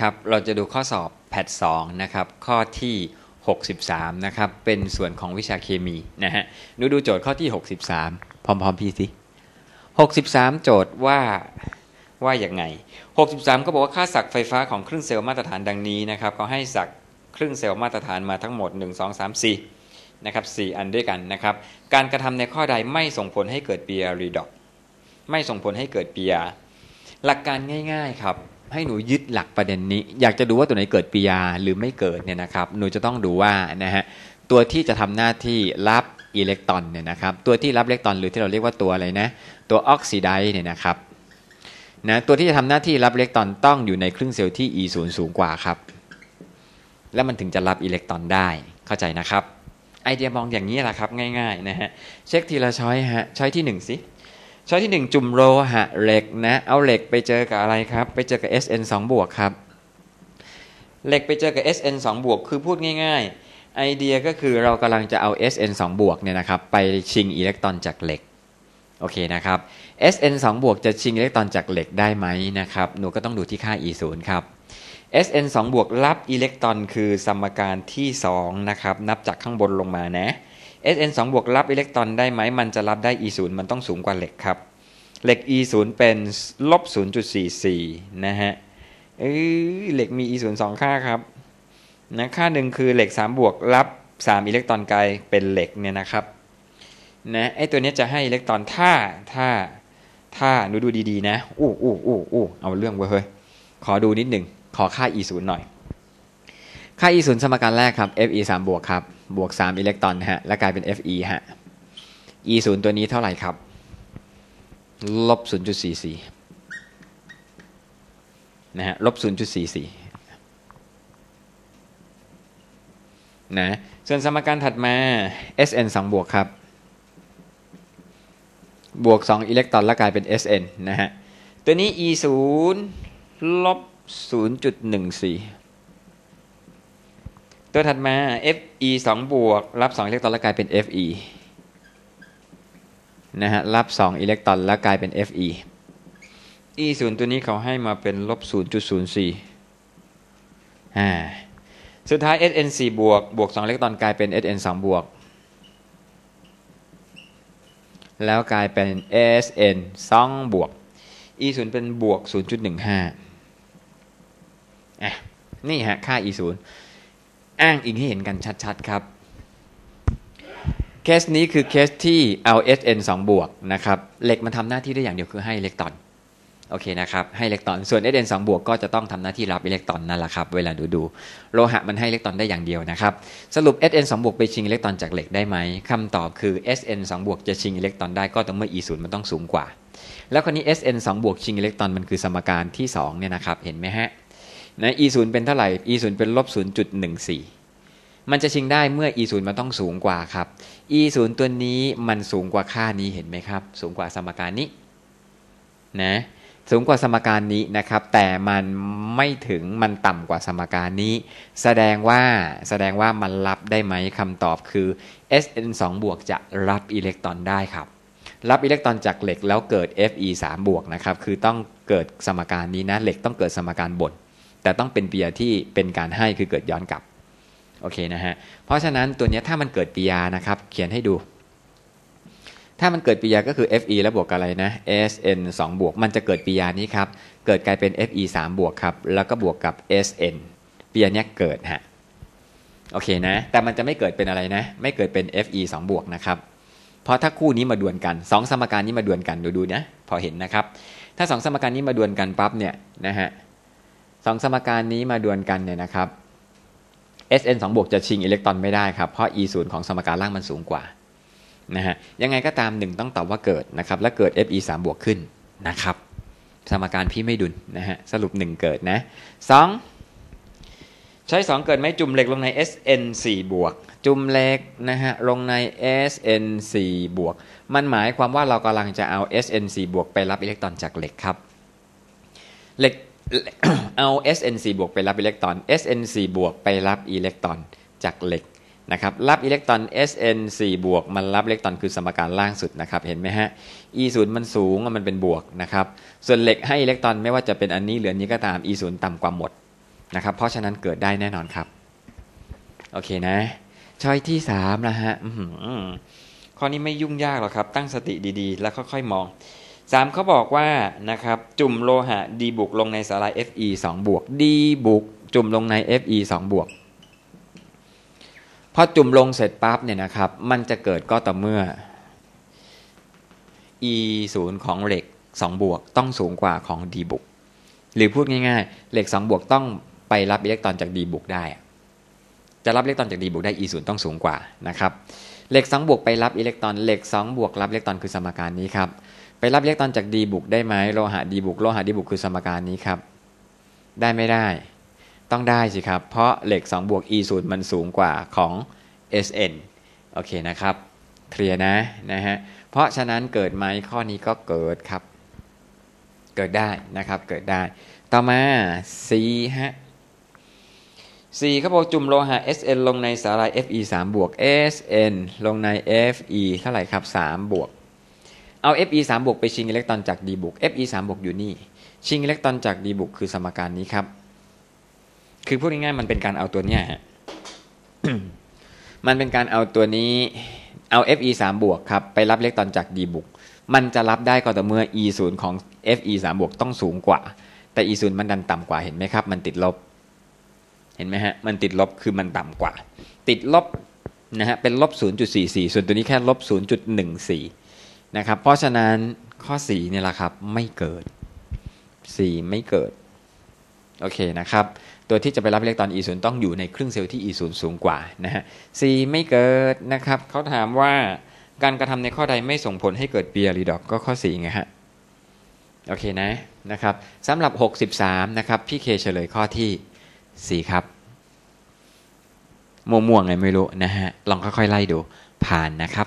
ครับเราจะดูข้อสอบแพท2นะครับข้อที่ 63นะครับเป็นส่วนของวิชาเคมีนะฮะดูดูโจทย์ข้อที่ 63 พร้อมๆพี่สิ63 โจทย์ว่าว่าอย่างไง 63 ก็บอกว่าค่าศักไฟฟ้าของครึ่งเซลล์มาตรฐานดังนี้นะครับก็ให้ศักครึ่งเซลล์มาตรฐานมาทั้งหมด 1 2 3 4นะครับ4อันด้วยกันนะครับการกระทำในข้อใดไม่ส่งผลให้เกิดเปียรีดอกไม่ส่งผลให้เกิดเปียหลักการง่าย ๆครับ ให้หนูยึดหลักประเด็นนี้ อยากจะดูว่าตัวไหนเกิดปียาหรือไม่เกิดเนี่ยนะครับ หนูจะต้องดูว่านะฮะตัวที่จะทำหน้าที่รับอิเล็กตรอนเนี่ยนะครับ ตัวที่รับอิเล็กตรอนหรือที่เราเรียกว่าตัวอะไรนะ ตัวออกซิไดซ์เนี่ยนะครับนะตัวที่จะทำหน้าที่รับอิเล็กตรอนต้องอยู่ในครึ่งเซลล์ที่ e 0สูงกว่าครับ แล้วมันถึงจะรับอิเล็กตรอนได้เข้าใจนะครับ ไอเดียมองอย่างนี้แหละครับ ง่ายๆนะฮะเช็คทีละช้อยฮะช้อยที่ 1สิ ช้อยที่1จุ่มโลหะเหล็กนะ เอาเหล็กไปเจอกับอะไรครับ ไปเจอกับ Sn 2บวกครับ เหล็กไปเจอกับ Sn 2บวกคือพูดง่ายๆ ไอเดียก็คือเรากำลังจะเอา Sn 2บวกเนี่ยนะครับ ไปชิงอิเล็กตรอนจากเหล็ก โอเคนะครับ Sn 2บวกจะชิงอิเล็กตรอนจากเหล็กได้ไหมนะครับ หนูก็ต้องดูที่ค่า E 0ครับ Sn 2บวกรับอิเล็กตรอนคือสมการที่2นะครับ นับจากข้างบนลงมานะ Sn 2บวกรับอิเล็กตรอนได้ไหมมันจะรับได้ E 0มันต้องสูงกว่าเหล็กครับ เหล็ก E 0เป็นลบ0.44 นะฮะเอ้ยเหล็กมี E 0 2ค่าครับนะค่าหนึ่งคือเหล็ก 3 บวกรับ 3 อิเล็กตรอนไกลเป็นเหล็กเนี่ยนะครับนะไอตัวนี้จะให้อิเล็กตรอนถ้าถ้าถ้าหนูดูดีๆนะอู้อู้อู้อู้เอาเรื่องเว้ยเฮ้ยขอดูนิดหนึ่งขอค่า E 0หน่อย ค่า E 0สมการแรกครับ Fe 3บวกครับ บวก 3 อิเล็กตรอนฮะ แล้วกลายเป็น Fe ฮะ E 0ตัวนี้เท่าไหร่ครับ ลบ 0.44 นะฮะ ลบ 0.44 นะ ส่วนสมการถัดมา Sn 2 บวกครับ บวก 2 อิเล็กตรอนแล้วกลายเป็น Sn นะฮะ ตัวนี้ E 0ลบ 0.14 ตัวถัดมา Fe 2 บวก รับ 2 อิเล็กตรอนแล้วกลายเป็น Fe นะฮะ รับ 2 อิเล็กตรอนแล้วกลายเป็น Fe E 0ตัวนี้เขาให้มาเป็นลบ 0.04อ่าสุดท้าย Sn 4บวก บวก 2 อิเล็กตรอนกลายเป็น Sn 2 บวก แล้วกลายเป็น Sn 2 บวก E 0เป็นบวก 0.15อะนี่ฮะ ค่า E 0 อ้างอิงให้เห็นกันชัดๆครับเคสนี้คือเคสที่เอา Sn 2 บวกนะครับเหล็กมันทำหน้าที่ได้อย่างเดียวคือให้อิเล็กตรอนโอเคนะครับให้อิเล็กตรอนส่วน Sn 2บวกก็จะต้องทำหน้าที่รับอิเล็กตรอนนั่นแหละครับเวลาดูดูโลหะมันให้อิเล็กตรอนได้อย่างเดียวนะครับสรุป Sn 2บวกไปชิงอิเล็กตรอนจากเหล็กได้ไหมคำตอบคือ Sn 2บวกจะชิงอิเล็กตรอนได้ก็ต่อเมื่อ E 0มันต้องสูงกว่า แล้วคราวนี้ Sn 2บวกชิงอิเล็กตรอนมันคือสมการที่2เนี่ยนะครับเห็นไหมฮะ นะ E 0เป็นเท่าไหร่ E 0เป็นลบ0.14มันจะชิงได้เมื่อ e 0มันต้องสูงกว่าครับ e 0ตัวนี้มันสูงกว่าค่านี้เห็นไหมครับ สูงกว่าสมการนี้นะสูงกว่าสมการนี้นะครับ แต่มันไม่ถึงมันต่ำกว่าสมการนี้ แสดงว่าแสดงว่ามันรับได้ไหมคำตอบคือ Sn 2บวกจะรับอิเล็กตรอนได้ครับ รับอิเล็กตรอนจากเหล็กแล้วเกิด Fe 3บวกนะครับ คือต้องเกิดสมการนี้นะเหล็กต้องเกิดสมการบน แต่ต้องเป็นเปียที่เป็นการให้คือเกิดย้อนกลับโอเคนะฮะเพราะฉะนั้นตัวนี้ถ้ามันเกิดปียานะครับ เขียนให้ดู ถ้ามันเกิดปียาก็คือ Fe แล้วบวกอะไรนะ Sn 2 บวก มันจะเกิดปียานี้ครับ เกิดกลายเป็น Fe 3 บวกครับ แล้วก็บวกกับ Sn ปียานี้เกิดฮะโอเคนะ แต่มันจะไม่เกิดเป็นอะไรนะ ไม่เกิดเป็น Fe 2 บวกนะครับ เพราะถ้าคู่นี้มาดวลกัน 2 สมการนี้มาดวลกันดูดูนะ พอเห็นนะครับ ถ้า 2 สมการนี้มาดวลกันปั๊บเนี่ยนะฮะ สองสมการนี้มาดวลกันเนี่ยนะครับ Sn 2บวกจะชิงอิเล็กตรอนไม่ได้ครับ เพราะ E 0ของสมการล่างมันสูงกว่านะฮะยังไงก็ตาม 1 ต้องตอบว่าเกิดนะครับ และเกิด Fe 3บวกขึ้นนะครับ สมการพี่ไม่ดุลนะฮะสรุป 1 เกิดนะ 2 ใช้ 2 เกิดไหมจุ่มเหล็กลงใน Sn 4บวก จุ่มเหล็กนะฮะลงใน Sn 4บวก มันหมายความว่าเรากำลังจะเอา Sn 4บวกไปรับอิเล็กตรอนจากเหล็กครับเหล็ก เอา SN4 บวกไปรับอิเล็กตรอน SN4 บวกไปรับอิเล็กตรอนจากเหล็กนะครับรับอิเล็กตรอน SN4 บวกมันรับอิเล็กตรอนคือสมการล่างสุดนะครับเห็นไหมฮะ E0 มันสูงมันเป็นบวกนะครับส่วนเหล็กให้อิเล็กตรอนไม่ว่าจะเป็นอันนี้หรืออันนี้ก็ตาม E0 ต่ำกว่าหมดนะครับเพราะฉะนั้นเกิดได้แน่นอนครับโอเคนะช้อยที่สามนะฮะข้อนี้ไม่ยุ่งยากหรอกครับ ตั้งสติดีๆ แล้วค่อยๆมอง สามเขาบอกว่านะครับจุ่มโลหะดีบุกลงในสาลาย Fe 2 บวกดีบุกจุ่มลงใน Fe 2 บวกพอจุ่มลงเสร็จปั๊บเนี่ยนะครับมันจะเกิดก็ต่อเมื่อ e 0ของเหล็ก 2 บวกต้องสูงกว่าของ d บวกหรือพูดง่ายๆ เหล็ก 2 บวกต้องไปรับอิเล็กตรอนจาก d บวกได้ จะรับอิเล็กตรอนจาก d บวกได้ e 0ต้องสูงกว่านะครับเหล็ก 2 บวกไปรับอิเล็กตรอนเหล็ก 2 บวกรับอิเล็กตรอนคือสมการนี้ครับ ไปรับอิเล็กตรอนจาก d บวกได้ไหมโลหะ d บวกโลหะ d บวกคือสมการนี้ครับ ได้ไม่ได้ ต้องได้สิครับ เพราะเหล็ก2บวก e 0มันสูงกว่าของ sn โอเคนะครับ เคลียร์นะนะฮะ เพราะฉะนั้นเกิดไหมข้อนี้ก็เกิดครับ เกิดได้นะครับ เกิดได้ ต่อมา C ฮะ C เขาบอกจุ่มโลหะ Sn ลงในสาลาย Fe 3บวก Sn ลงใน Fe เท่าไหร่ครับ 3 บวก เอา Fe 3บวกไปชิงอิเล็กตรอนจาก D บวก Fe 3บวกอยู่นี่ ชิงอิเล็กตรอนจาก D บวกคือสมการนี้ครับ คือพูดง่ายๆมันเป็นการเอาตัวเนี้ยฮะมันเป็นการเอาตัวนี้เอา Fe 3บวกครับไปรับอิเล็กตรอนจาก D บวกมันจะรับได้ก็ต่อเมื่อ E 0ของ Fe 3บวกต้องสูงกว่า แต่ E 0มันดันต่ำกว่าเห็นไหมครับ มันติดลบ เห็นไหมฮะ มันติดลบคือมันต่ำกว่า ติดลบนะฮะเป็นลบ 0.44 ส่วนตัวนี้แค่ลบ 0.14 นะครับ เพราะฉะนั้นข้อ4เนี่ยแหละครับไม่เกิด4ไม่เกิดโอเคนะครับ ตัวที่จะไปรับอิเล็กตรอน E 0ต้องอยู่ในครึ่งเซลล์ที่ E 0สูงกว่านะฮะ C ไม่เกิดนะครับเขาถามว่าการกระทำในข้อใดไม่ส่งผลให้เกิดเปียรีดอกก็ข้อ4ไงฮะโอเคนะนะครับสำหรับ 63 นะครับ พี่เคเฉลยข้อที่ 4 ครับม่วงๆไงไม่รู้นะฮะ ลองค่อยๆ ไล่ดูผ่านนะครับ